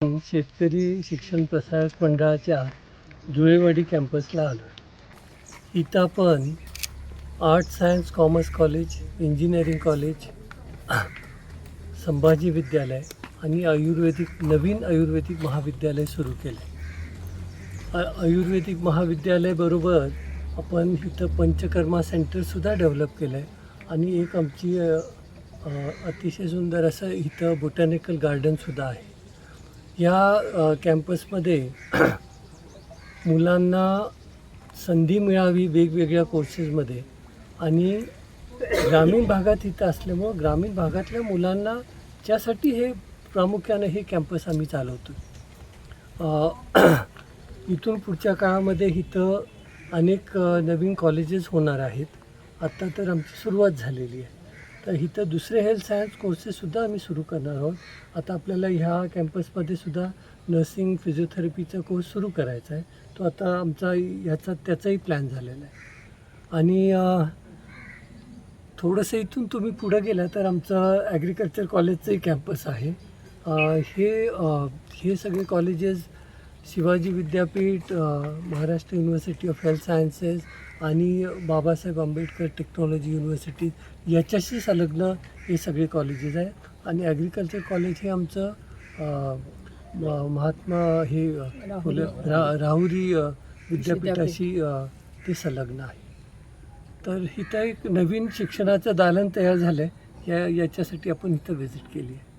शेतकरी शिक्षण प्रसारक मंडळाच्या जुळेवाडी कॅम्पसला आलो इथं आपण art science commerce college engineering college Sambhaji Vidyalaya आणि आयुर्वेदिक नवीन आयुर्वेदिक महाविद्यालय सुरू केले आयुर्वेदिक महाविद्यालयाबरोबर आपण इथं पंचकर्मा सेंटरसुद्धा डेव्हलप केलं आहे आणि एक आमची अतिशय सुंदर असं इथं बोटॅनिकल गार्डनसुद्धा आहे. या कॅम्पसमध्ये मुलांना संधी मिळावी वेगवेगळ्या कोर्सेसमध्ये. आणि ग्रामीण भागात इथं असल्यामुळं ग्रामीण भागातल्या मुलांना ज्यासाठी हे प्रामुख्याने हे कॅम्पस आम्ही चालवतो इथून पुढच्या काळामध्ये इथं अनेक नवीन कॉलेजेस होणार आहेत. आत्ता तर आमची सुरुवात झालेली आहे. तर इथं दुसरे हेल्थ सायन्स कोर्सेससुद्धा आम्ही सुरू करणार आहोत. आता आपल्याला ह्या कॅम्पसमध्ये सुद्धा नर्सिंग फिजिओथेरपीचा कोर्स सुरू करायचा आहे. तो आता आमचा ह्याचा त्याचाही प्लॅन झालेला आहे. आणि थोडंसं इथून तुम्ही पुढं गेला तर आमचं ॲग्रिकल्चर कॉलेजचंही कॅम्पस आहे. हे हे सगळे colleges Shivaji Vidyapeeth Maharashtra university of health sciences आणि बाबासाहेब आंबेडकर टेक्नॉलॉजी युनिव्हर्सिटी याच्याशी संलग्न हे सगळे कॉलेजेस आहेत. आणि ॲग्रिकल्चर कॉलेज हे आमचं महात्मा हे रा राहुरी विद्यापीठाशी ते संलग्न आहे. तर इथं एक नवीन शिक्षणाचं दालन तयार झालं आहे या याच्यासाठी आपण इथं व्हिजिट केली आहे.